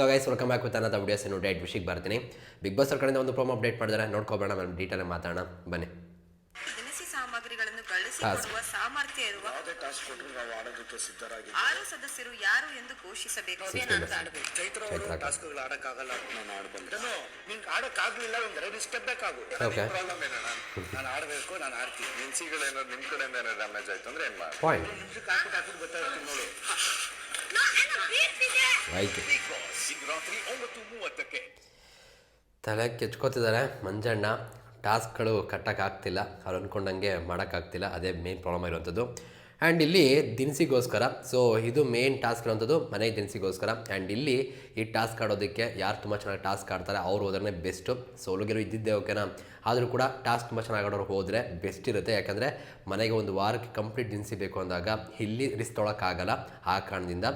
So guys welcome back with ಅನ್ನೋದು videos ಏನು date ವಿಷಯಕ್ಕೆ ಬರ್ತೀನಿ. ಬಿಗ್ ಬಾಸ್ ಅವ್ರ ಕಡೆಯಿಂದ ಒಂದು ಪ್ರೋಮೋ ಅಪ್ಡೇಟ್ ಮಾಡಿದ್ರೆ. ನೋಡ್ಕೋಬೇಡ ನಾನು ಡೀಟೇಲ್ ಮಾತಾಡೋಣ. ಬನ್ನಿ. ದಿನಸಿ ಸಾಮಗ್ರಿಗಳನ್ನು. ಕಳುಹಿಸಿಕೊಡುವ ಸಾಮರ್ಥ್ಯ ಇರುವ ಆರು ಸದಸ್ಯರು ಯಾರು ಎಂದು ಘೋಷಿಸಬೇಕು. ಚೈತ್ರ ಅವರು. ಟಾಸ್ಕ್ಗಳು ಆಡಕ್ಕಾಗಲ್ಲ ಅಂತ ನಾನು ಆಡಬಲ್ಲೆ ನಿಂಗೆ ಆಡಕ್ಕಾಗ್ಲಿಲ್ಲ ಅಂದ್ರೆ Okay. ಪ್ರಾಬ್ಲಮ್ ನಾನು ಆಡಬೇಕು ನಾನು ಆಡ್ತೀನಿ. ನಿನ್ಸಿಗಳೇನಾದ್ರು ನಿಮ್ ಕಡೆಯಿಂದ ಏನಾದ್ರು ಡ್ಯಾಮೇಜ್ ಆಯ್ತು ಅಂದ್ರೆ ಏನ್ ಮಾಡಿ? ಪಾಯಿಂಟ್ ನಿಮ್ಸಕ್ಕೆ ಹಾಕ್ಬಿಟ್ಟು ಹಾಕ್ಬಿಟ್ಟು ಗೊತ್ತಾಗ್ತೀನಿ ನೋಡು. ಆಯಿತು. ತಲೆ ಕೆಚ್ಕೋತಿದ್ದಾರೆ ಮಂಜಣ್ಣ. ಟಾಸ್ಕ್ಗಳು ಕಟ್ಟೋಕ್ಕಾಗ್ತಿಲ್ಲ ಅವ್ರು ಅಂದ್ಕೊಂಡಂಗೆ ಮಾಡೋಕ್ಕಾಗ್ತಿಲ್ಲ ಅದೇ ಮೇನ್ ಪ್ರಾಬ್ಲಮ್ ಇರುವಂಥದ್ದು ಆ್ಯಂಡ್ ಇಲ್ಲಿ ದಿನಸಿಗೋಸ್ಕರ ಸೊ ಇದು ಮೇನ್ ಟಾಸ್ಕ್ ಇರುವಂಥದ್ದು ಮನೆ ದಿನಸಿಗೋಸ್ಕರ. ಆ್ಯಂಡ್ ಇಲ್ಲಿ ಈ ಟಾಸ್ಕ್ ಆಡೋದಕ್ಕೆ ಯಾರು ತುಂಬ ಚೆನ್ನಾಗಿ ಟಾಸ್ಕ್ ಆಡ್ತಾರೆ, ಅವ್ರು ಹೋದ್ರೆ ಬೆಸ್ಟು ಸೋಲುಗೆರು ಇದ್ದಿದ್ದೆ ಓಕೆನಾ ಆದರೂ ಕೂಡ ಟಾಸ್ಕ್ ತುಂಬ ಚೆನ್ನಾಗಿ ಆಡೋರು ಹೋದರೆ ಬೆಸ್ಟ್ ಇರುತ್ತೆ. ಯಾಕಂದರೆ ಮನೆಗೆ ಒಂದು ವಾರಕ್ಕೆ ಕಂಪ್ಲೀಟ್ ದಿನಸಿ ಬೇಕು ಅಂದಾಗ, ಇಲ್ಲಿ ರಿಸ್ಕ್ ತೊಳಕ್ಕಾಗಲ್ಲ ಆ ಕಾರಣದಿಂದ.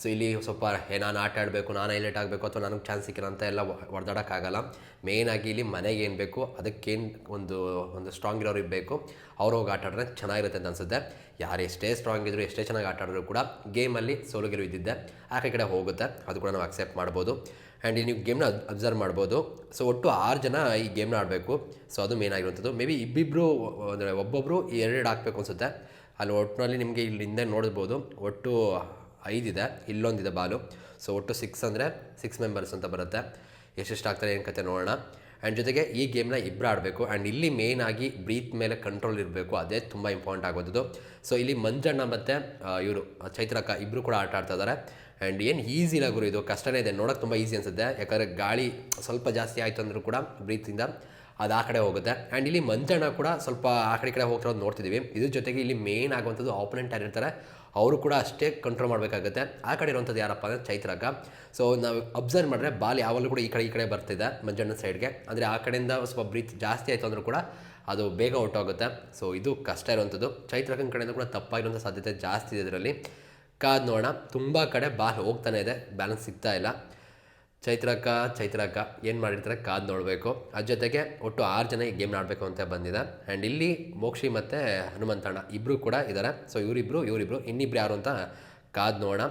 ಸೊ ಇಲ್ಲಿ ಸ್ವಲ್ಪ ನಾನು ಆಟ ಆಡಬೇಕು, ನಾನು ಹೈಲೈಟ್ ಆಗಬೇಕು ಅಥವಾ ನನಗೆ ಚಾನ್ಸ್ ಸಿಕ್ಕಿಲ್ಲ ಅಂತ ಎಲ್ಲ ಹೊಡೆದಾಡೋಕ್ಕಾಗಲ್ಲ ಮೇಯ್ನಾಗಿ ಇಲ್ಲಿ ಮನೆಗೆ ಏನು ಬೇಕು, ಅದಕ್ಕೇನು ಒಂದು ಒಂದು ಸ್ಟ್ರಾಂಗ್ ಇರೋರು ಇರಬೇಕು. ಅವ್ರು ಹೋಗಿ ಆಟ ಆಡಿದ್ರೆ ಚೆನ್ನಾಗಿರುತ್ತೆ ಅಂತ ಅನಿಸುತ್ತೆ. ಯಾರು ಎಷ್ಟೇ ಸ್ಟ್ರಾಂಗ್ ಇದ್ದರೂ ಎಷ್ಟೇ ಚೆನ್ನಾಗಿ ಆಟ ಆಡಿದ್ರು ಕೂಡ ಗೇಮಲ್ಲಿ ಸೋಲು ಗೆಲುವು ಇದ್ದಿದ್ದೆ. ಆ ಕಡೆ ಹೋಗುತ್ತೆ. ಅದು ಕೂಡ ನಾವು ಅಕ್ಸೆಪ್ಟ್ ಮಾಡ್ಬೋದು. ಆ್ಯಂಡ್ ನೀವು ಗೇಮ್ನ ಅಬ್ಸರ್ವ್ ಮಾಡ್ಬೋದು. ಸೊ ಒಟ್ಟು ಆರು ಜನ ಈ ಗೇಮ್ನ ಆಡಬೇಕು. ಸೊ ಅದು ಮೇನ್ ಆಗಿರುವಂಥದ್ದು. ಮೇ ಬಿ ಇಬ್ಬಿಬ್ಬರು ಅಂದರೆ ಒಬ್ಬೊಬ್ಬರು ಎರಡು ಹಾಕಬೇಕು ಅನಿಸುತ್ತೆ. ಅಲ್ಲಿ ಒಟ್ಟಿನಲ್ಲಿ ನಿಮಗೆ ಇಲ್ಲಿಂದ ನೋಡ್ಬೋದು. ಒಟ್ಟು ಐದಿದೆ, ಇಲ್ಲೊಂದಿದೆ ಬಾಲು. ಸೊ ಒಟ್ಟು ಸಿಕ್ಸ್ ಅಂದರೆ ಸಿಕ್ಸ್ ಮೆಂಬರ್ಸ್ ಅಂತ ಬರುತ್ತೆ. ಎಷ್ಟೆಷ್ಟು ಆಗ್ತಾರೆ ಏನು ಕತೆ ನೋಡೋಣ. ಆ್ಯಂಡ್ ಜೊತೆಗೆ ಈ ಗೇಮ್ನ ಇಬ್ಬರು ಆಡಬೇಕು. ಆ್ಯಂಡ್ ಇಲ್ಲಿ ಮೇಯ್ನ್ ಆಗಿ ಬ್ರೀತ್ ಮೇಲೆ ಕಂಟ್ರೋಲ್ ಇರಬೇಕು. ಅದೇ ತುಂಬ ಇಂಪಾರ್ಟೆಂಟ್ ಆಗೋದು ಸೊ ಇಲ್ಲಿ ಮಂಜಣ್ಣ ಮತ್ತು ಇವರು ಚೈತ್ರಕ್ಕ ಇಬ್ಬರು ಕೂಡ ಆಟ ಆಡ್ತಾ ಇದ್ದಾರೆ ಆ್ಯಂಡ್ ಏನು ಈಸಿ ಇಲ್ಲ ಗುರು ಇದು. ಕಷ್ಟನೇ ಇದೆ. ನೋಡೋಕೆ ತುಂಬ ಈಸಿ ಅನಿಸುತ್ತೆ. ಯಾಕಂದರೆ ಗಾಳಿ ಸ್ವಲ್ಪ ಜಾಸ್ತಿ ಆಯಿತು ಅಂದರೂ ಕೂಡ ಬ್ರೀತಿಂದ ಅದು ಆ ಕಡೆ ಹೋಗುತ್ತೆ. ಆ್ಯಂಡ್ ಇಲ್ಲಿ ಮಂಜಣ್ಣ ಕೂಡ ಸ್ವಲ್ಪ ಆ ಕಡೆ ಕಡೆ ಹೋಗ್ತಿರೋದು ನೋಡ್ತಿದ್ದೀವಿ. ಇದ್ರ ಜೊತೆಗೆ ಇಲ್ಲಿ ಮೇನ್ ಆಗುವಂಥದ್ದು ಆಪೋನೆಂಟ್ ಯಾರಿರ್ತಾರೆ ಅವರು ಕೂಡ ಅಷ್ಟೇ ಕಂಟ್ರೋಲ್ ಮಾಡಬೇಕಾಗುತ್ತೆ. ಆ ಕಡೆ ಇರುವಂಥದ್ದು ಯಾರಪ್ಪ ಅಂದರೆ ಚೈತ್ರಗ ಸೊ ನಾವು ಅಬ್ಸರ್ವ್ ಮಾಡಿದ್ರೆ ಬಾಲ್ ಯಾವಾಗಲೂ ಕೂಡ ಈ ಕಡೆ ಈ ಕಡೆ ಬರ್ತಿದೆ ಮಂಜಣ್ಣ ಸೈಡ್ಗೆ ಅಂದರೆ ಆ ಕಡೆಯಿಂದ ಸ್ವಲ್ಪ ಬ್ರೀತ್ ಜಾಸ್ತಿ ಆಯಿತು ಅಂದರೂ ಕೂಡ ಅದು ಬೇಗ ಹೊಟ್ಟೋಗುತ್ತೆ ಸೊ ಇದು ಕಷ್ಟ ಇರುವಂಥದ್ದು. ಚೈತ್ರಕನ ಕಡೆಯಿಂದ ಕೂಡ ತಪ್ಪಾಗಿರುವಂಥ ಸಾಧ್ಯತೆ ಜಾಸ್ತಿ ಇದೆ ಇದರಲ್ಲಿ. ಕಾದ್ ನೋಡೋಣ. ತುಂಬ ಕಡೆ ಬಾಲ್ ಹೋಗ್ತಾನೆ ಇದೆ. ಬ್ಯಾಲೆನ್ಸ್ ಸಿಗ್ತಾ ಇಲ್ಲ. ಚೈತ್ರಕ್ಕ ಚೈತ್ರಕ್ಕ ಏನು ಮಾಡಿರ್ತಾರೆ? ಕಾದು ನೋಡಬೇಕು. ಅದ್ರ ಜೊತೆಗೆ ಒಟ್ಟು ಆರು ಜನ ಈ ಗೇಮ್ನ ಆಡಬೇಕು ಅಂತ ಬಂದಿದೆ. ಆ್ಯಂಡ್ ಇಲ್ಲಿ ಮೋಕ್ಷಿ ಮತ್ತು ಹನುಮಂತಣ್ಣ ಇಬ್ಬರು ಕೂಡ ಇದ್ದಾರೆ ಸೊ ಇವರಿಬ್ಬರು ಇವರಿಬ್ಬರು ಇನ್ನಿಬ್ರು ಯಾರು ಅಂತ ಕಾದು ನೋಡೋಣ.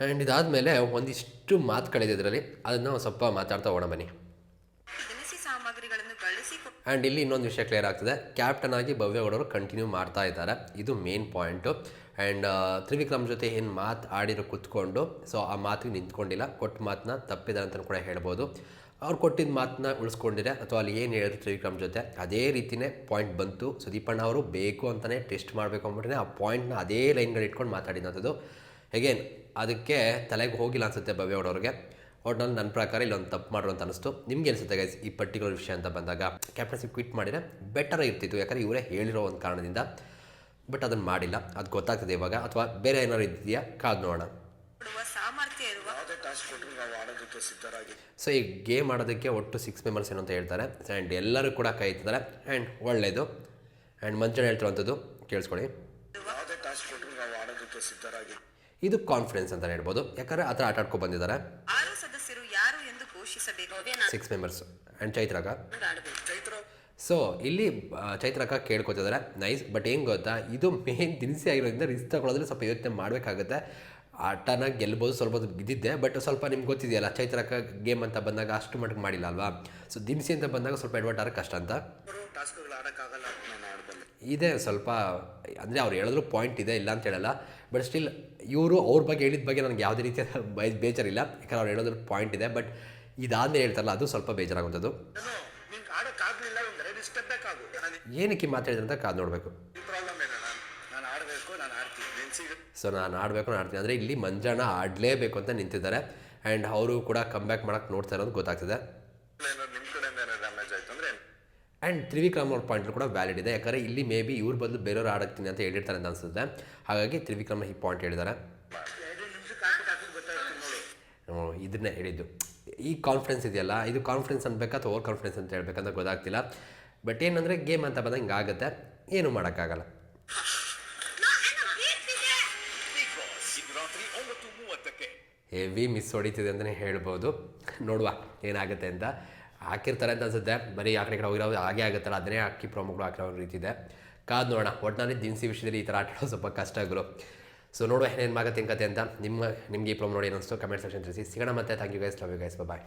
ಆ್ಯಂಡ್ ಇದಾದಮೇಲೆ ಒಂದಿಷ್ಟು ಮಾತುಗಳಿದೆ ಇದರಲ್ಲಿ. ಅದನ್ನು ಸ್ವಲ್ಪ ಮಾತಾಡ್ತಾ ಹೋಗೋಣ ಬನ್ನಿ. ಆ್ಯಂಡ್ ಇಲ್ಲಿ ಇನ್ನೊಂದು ವಿಷಯ ಕ್ಲಿಯರ್ ಆಗ್ತದೆ. ಕ್ಯಾಪ್ಟನ್ ಆಗಿ ಭವ್ಯಗೌಡರು ಕಂಟಿನ್ಯೂ ಮಾಡ್ತಾ ಇದ್ದಾರೆ. ಇದು ಮೇನ್ ಪಾಯಿಂಟು ಆ್ಯಂಡ್ ತ್ರಿವಿಕ್ರಮ್ ಜೊತೆ ಏನು ಮಾತು ಆಡಿರೋ ಕೂತ್ಕೊಂಡು ಸೊ ಆ ಮಾತಿಗೆ ನಿಂತ್ಕೊಂಡಿಲ್ಲ. ಕೊಟ್ಟ ಮಾತನ್ನ ತಪ್ಪಿದ್ದಾರೆ ಅಂತ ಕೂಡ ಹೇಳ್ಬೋದು. ಅವ್ರು ಕೊಟ್ಟಿದ್ದ ಮಾತನ್ನ ಉಳಿಸ್ಕೊಂಡಿದೆ. ಅಥವಾ ಅಲ್ಲಿ ಏನು ಹೇಳಿದ್ರು ತ್ರಿವಿಕ್ರಮ್ ಜೊತೆ? ಅದೇ ರೀತಿಯೇ ಪಾಯಿಂಟ್ ಬಂತು. ಸುದೀಪಣ್ಣ ಅವರು ಬೇಕು ಅಂತಲೇ ಟೆಸ್ಟ್ ಮಾಡಬೇಕು ಅಂದ್ಬಿಟ್ಟೆ ಆ ಪಾಯಿಂಟ್ನ ಅದೇ ಲೈನ್ಗಳು ಇಟ್ಕೊಂಡು ಮಾತಾಡಿದಂಥದ್ದು ಹೇಗೇನು ಅದಕ್ಕೆ ತಲೆಗೆ ಹೋಗಿಲ್ಲ ಅನಿಸುತ್ತೆ ಭವ್ಯಗೌಡವ್ರಿಗೆ ಒಟ್ನಲ್ಲಿ ನನ್ನ ಪ್ರಕಾರ ಇಲ್ಲೊಂದು ತಪ್ಪು ಮಾಡ್ರು ಅಂತ ಅನಿಸ್ತು. ನಿಮ್ಗೆ ಅನಿಸುತ್ತೆ ಗೈಸ್ ಈ ಪರ್ಟಿಕ್ಯುಲರ್ ವಿಷಯ ಅಂತ ಬಂದಾಗ? ಕ್ಯಾಪ್ಟನ್ಸಿ ಕ್ವಿಟ್ ಮಾಡಿದರೆ ಬೆಟರ್ ಇರ್ತಿತ್ತು. ಯಾಕಂದರೆ ಇವರೇ ಹೇಳಿರೋ ಒಂದು ಕಾರಣದಿಂದ. ಬಟ್ ಅದನ್ನು ಮಾಡಿಲ್ಲ. ಅದು ಗೊತ್ತಾಗ್ತದೆ ಇವಾಗ. ಅಥವಾ ಬೇರೆ ಏನಾದ್ರು ಇದೆಯಾ? ಕಾದು ನೋಡೋಣ. ಸಾಮರ್ಥ್ಯ ಇರುವ ಯಾವುದೇ ಟಾಸ್ಕ್ ಕೊಟ್ಟರು ನಾವು ಆಡೋದಕ್ಕೆ ಸಿದ್ಧರಾಗಿದ್ದೀವಿ ಸೊ ಈ ಗೇಮ್ ಆಡೋದಕ್ಕೆ ಒಟ್ಟು ಸಿಕ್ಸ್ ಮೆಂಬರ್ಸ್ ಏನು ಅಂತ ಹೇಳ್ತಾರೆ. ಆ್ಯಂಡ್ ಎಲ್ಲರೂ ಕೂಡ ಕಾಯ್ತಿದ್ದಾರೆ ಆ್ಯಂಡ್ ಒಳ್ಳೆಯದು ಆ್ಯಂಡ್ ಮಂಚಣ್ಣ ಹೇಳ್ತಿರುವಂಥದ್ದು ಕೇಳಿಸ್ಕೊಳ್ಳಿ. ಇದು ಕಾನ್ಫಿಡೆನ್ಸ್ ಅಂತ ಹೇಳ್ಬೋದು. ಯಾಕಂದರೆ ಆ ಥರ ಆಟ ಆಡ್ಕೊಂಡು ಬಂದಿದ್ದಾರೆ. ಆರು ಸದಸ್ಯರು ಯಾರು ಎಂದು ಘೋಷಿಸಬೇಕು. ಸಿಕ್ಸ್ ಮೆಂಬರ್ಸ್ ಆ್ಯಂಡ್ ಚೈತ್ರಾಗ. ಚೈತ್ರ ಸೊ ಇಲ್ಲಿ ಚೈತ್ರಕ್ಕ ಕೇಳ್ಕೊತಿದ್ದಾರೆ ನೈಸ್ ಬಟ್ ಏನು ಗೊತ್ತಾ? ಇದು ಮೇನ್ ದಿನಸಿ ಆಗಿರೋದ್ರಿಂದ ರಿಸ್ಕ್ ತಗೊಳ್ಳೋದ್ರೆ ಸ್ವಲ್ಪ ಯೋಚನೆ ಮಾಡಬೇಕಾಗುತ್ತೆ. ಆಟನ ಗೆಲ್ಬೋದು ಸ್ವಲ್ಪ ಬಿದ್ದಿದ್ದೆ. ಬಟ್ ಸ್ವಲ್ಪ ನಿಮ್ಗೆ ಗೊತ್ತಿದೆಯಲ್ಲ ಚೈತ್ರಕ್ಕ ಗೇಮ್ ಅಂತ ಬಂದಾಗ ಅಷ್ಟು ಮಟ್ಟಿಗೆ ಮಾಡಿಲ್ಲ ಅಲ್ವಾ? ಸೊ ದಿನಸಿ ಅಂತ ಬಂದಾಗ ಸ್ವಲ್ಪ ಎಡ್ವರ್ಟ್ ಆದ್ರೆ ಕಷ್ಟ ಅಂತ. ಇದೆ ಸ್ವಲ್ಪ, ಅಂದರೆ ಅವ್ರು ಹೇಳಿದ್ರು ಪಾಯಿಂಟ್ ಇದೆ, ಇಲ್ಲ ಅಂತ ಹೇಳಲ್ಲ. ಬಟ್ ಸ್ಟಿಲ್ ಇವರು ಅವ್ರ ಬಗ್ಗೆ ಹೇಳಿದ ಬಗ್ಗೆ ನನಗೆ ಯಾವುದೇ ರೀತಿಯ ಬೇಜಾರಿಲ್ಲ. ಯಾಕಂದ್ರೆ ಅವ್ರು ಹೇಳಿದ್ರು ಪಾಯಿಂಟ್ ಇದೆ. ಬಟ್ ಇದಾದ್ರೆ ಹೇಳ್ತಾರಲ್ಲ, ಅದು ಸ್ವಲ್ಪ ಬೇಜಾರಾಗುವಂಥದ್ದು. ಆಡಕ್ಕಾಗ್ಲಿಲ್ಲ ಅಂದ್ರೆ ಡಿಸ್ಟರ್ಬ್ ಏನಕ್ಕೆ ಮಾತಾಡಿದ್ರೆ ಅಂತ ಕಾದು ನೋಡಬೇಕು. ಪ್ರಾಬ್ಲಮ್ ಏನಣ್ಣ ನಾನು ಆಡಬೇಕು ನಾನು ಆಡ್ತೀನಿ. ನಿನ್ಸಿಗೆ ಸೊ ನಾನು ಆಡಬೇಕು ನಾನು ಆಡ್ತೀನಿ. ಅಂದರೆ ಇಲ್ಲಿ ಮಂಜಣ್ಣ ಆಡಲೇಬೇಕು ಅಂತ ನಿಂತಿದ್ದಾರೆ. ಆ್ಯಂಡ್ ಅವರು ಕೂಡ ಕಮ್ ಬ್ಯಾಕ್ ಮಾಡೋಕ್ಕೆ ನೋಡ್ತಾ ಇರೋದು ಗೊತ್ತಾಗ್ತದೆ. ಏನೋ ನಿಮ್ ಕಡೆಯಿಂದ ಏನಾದ್ರು ಡ್ಯಾಮೇಜ್ ಆಯ್ತು ಅಂದ್ರೆ ಏನ್? ಆ್ಯಂಡ್ ತ್ರಿವಿಕ್ರಮ್ ಅವ್ರ ಪಾಯಿಂಟ್ ಕೂಡ ವ್ಯಾಲಿಡ್ ಇದೆ. ಯಾಕಂದರೆ ಇಲ್ಲಿ ಮೇ ಬಿ ಇವ್ರ ಬದಲು ಬೇರೆಯವ್ರು ಆಡಕ್ತೀನಿ ಅಂತ ಹೇಳಿರ್ತಾರೆ ಅಂತ ಅನಿಸುತ್ತೆ. ಹಾಗಾಗಿ ತ್ರಿವಿಕ್ರಮ್ ಈ ಪಾಯಿಂಟ್ ಹೇಳಿದ್ದಾರೆ. ಎರಡು ನಿಮಿಷಕ್ಕೆ ಹಾಕ್ಬಿಟ್ಟು ಹಾಕ್ಬಿಟ್ಟು ಗೊತ್ತಾಗ್ತೀನಿ ನೋಡು. ಹ್ಮ್, ಇದನ್ನೇ ಹೇಳಿದ್ದು. ಈ ಕಾನ್ಫಿಡೆನ್ಸ್ ಇದೆಯಲ್ಲ ಇದು ಕಾನ್ಫಿಡೆನ್ಸ್ ಅನ್ಬೇಕಾ ಅಥವಾ ಓವರ್ ಕಾನ್ಫಿಡೆನ್ಸ್ ಅಂತ ಹೇಳ್ಬೇಕಂತ ಗೊತ್ತಾಗ್ತಿಲ್ಲ. ಬಟ್ ಏನಂದರೆ ಗೇಮ್ ಅಂತ ಬಂದಂಗೆ ಹಿಂಗಾಗುತ್ತೆ ಏನು ಮಾಡೋಕ್ಕಾಗಲ್ಲ. ಹೆವಿ ಮಿಸ್ ಹೊಡಿತಿದೆ ಅಂತಲೇ ಹೇಳ್ಬೋದು. ನೋಡುವ ಏನಾಗುತ್ತೆ ಅಂತ. ಹಾಕಿರ್ತಾರೆ ಅಂತ ಅನ್ಸುತ್ತೆ. ಬರೀ ಆ ಕಡೆ ಕಡೆ ಹೋಗಿರೋ ಹಾಗೆ ಆಗುತ್ತಲ್ಲ. ಅದನ್ನೇ ಅಕ್ಕಿ ಪ್ರೊಮೋಗಳು ಹಾಕಿರೋ ರೀತಿ ಇದೆ. ಕಾದು ನೋಡೋಣ. ಒಟ್ಟಿನಲ್ಲಿ ದಿನಸಿ ವಿಷಯದಲ್ಲಿ ಈ ಥರ ಆಟ ಆಡೋದು ಸ್ವಲ್ಪ ಕಷ್ಟ ಆಗಲು ಸೊ ನೋಡುವ ಏನೇನು ಮಾಡುತ್ತೆ ಕತೆ ಅಂತ. ನಿಮ್ಮ, ನಿಮಗೆ ಈ ಪ್ರೊಮೋ ನೋಡಿ ಏನಿಸ್ತು ಕಮೆಂಟ್ ಸೆಕ್ಷನ್ ತಿಳಿಸಿ. ಸಿಗೋಣ ಮತ್ತೆ. Thank you guys love you guys bye